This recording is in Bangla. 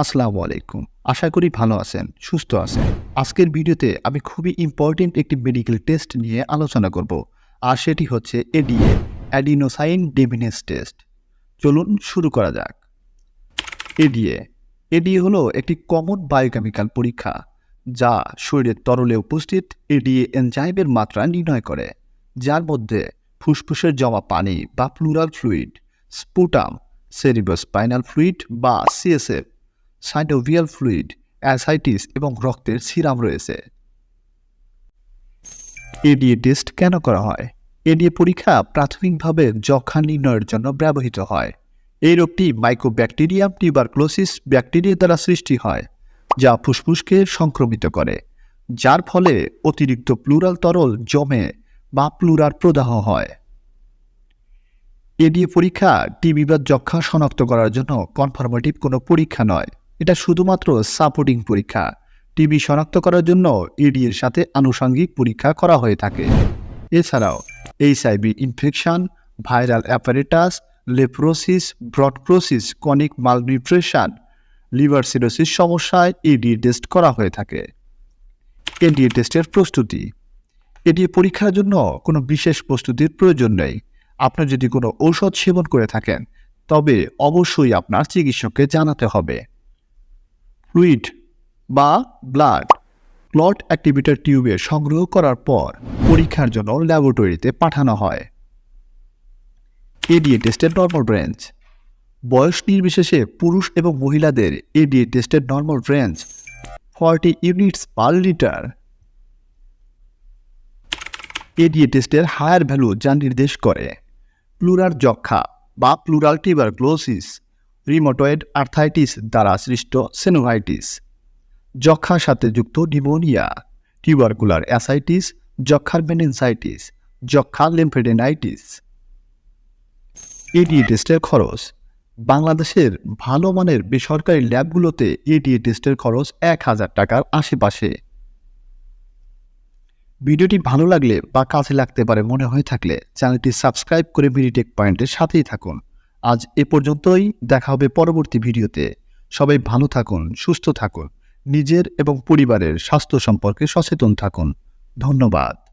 আসসালামু আলাইকুম। আশা করি ভালো আছেন, সুস্থ আছেন। আজকের ভিডিওতে আমি খুবই ইম্পর্টেন্ট একটি মেডিকেল টেস্ট নিয়ে আলোচনা করব, আর সেটি হচ্ছে এডিএ অ্যাডিনোসাইন ডেমিনেস টেস্ট চলুন শুরু করা যাক। এডিএ এডিএ হলো একটি কমন বায়োকেমিক্যাল পরীক্ষা, যা শরীরের তরলে উপস্থিত এডিএ এনজাইমের মাত্রা নির্ণয় করে, যার মধ্যে ফুসফুসের জমা পানি বা pleural fluid sputum cerebrospinal fluid বা সিএসএফ সাইটোভিয়াল ফ্লুইড, অ্যাসাইটিস এবং রক্তের সিরাম রয়েছে। এডিএ টেস্ট কেন করা হয়? এডিএ পরীক্ষা প্রাথমিকভাবে যক্ষা নির্ণয়ের জন্য ব্যবহৃত হয়। এই রোগটি মাইক্রোব্যাকটেরিয়াম টিউবারক্লোসিস ব্যাকটেরিয়া দ্বারা সৃষ্টি হয়, যা ফুসফুসকে সংক্রমিত করে, যার ফলে অতিরিক্ত প্লুরাল তরল জমে বা প্লুরার প্রদাহ হয়। এডিএ পরীক্ষা টিবি বা যক্ষা শনাক্ত করার জন্য কনফার্মেটিভ কোনো পরীক্ষা নয়। এটা শুধুমাত্র সাপোর্টিং পরীক্ষা। টিবি শনাক্ত করার জন্য এডিএর সাথে আনুষঙ্গিক পরীক্ষা করা হয়ে থাকে। এছাড়াও এইচআইভি ইনফেকশন ভাইরাল অ্যাপারেটাস লেপ্রোসিস ব্রডপ্রোসিস কনিক মালনিউট্রিশন লিভার সিরোসিস সমস্যায় এডিএ টেস্ট করা হয়ে থাকে। এডিএ টেস্টের প্রস্তুতি। এডিএ পরীক্ষার জন্য কোনো বিশেষ প্রস্তুতির প্রয়োজন নেই। আপনার যদি কোনো ঔষধ সেবন করে থাকেন, তবে অবশ্যই আপনার চিকিৎসককে জানাতে হবে। ফ্লুইড বা ব্লাড ক্লট অ্যাক্টিভিটার টিউবে সংগ্রহ করার পর পরীক্ষার জন্য ল্যাবরেটরিতে পাঠানো হয়। এডিএ টেস্টের নর্মাল রেঞ্জ বয়স নির্বিশেষে পুরুষ এবং মহিলাদের এডিএ টেস্টের normal range forty units per litre ADA টেস্টের হায়ার ভ্যালু যা নির্দেশ করে। প্লুরার যক্ষা বা প্লুরাল টিউবারক্লোসিস রিমোটয়েড আর্থাইটিস দ্বারা সৃষ্ট সেনোভাইটিস যক্ষার সাথে যুক্ত নিউমোনিয়া টিউবারকুলার অ্যাসাইটিস যক্ষার মেনেনসাইটিস যক্ষা লিম্ফেডেনাইটিস। এডিএ টেস্টের খরচ। বাংলাদেশের ভালো মানের বেসরকারি ল্যাবগুলোতে এডিএ টেস্টের খরচ এক হাজার টাকার আশেপাশে। ভিডিওটি ভালো লাগলে বা কাজে লাগতে পারে মনে হয়ে থাকলে চ্যানেলটি সাবস্ক্রাইব করে মিনিটেক পয়েন্টের সাথেই থাকুন। আজ এ পর্যন্তই, দেখা হবে পরবর্তী ভিডিওতে। সবাই ভালো থাকুন, সুস্থ থাকুন, নিজের এবং পরিবারের স্বাস্থ্য সম্পর্কে সচেতন থাকুন। ধন্যবাদ।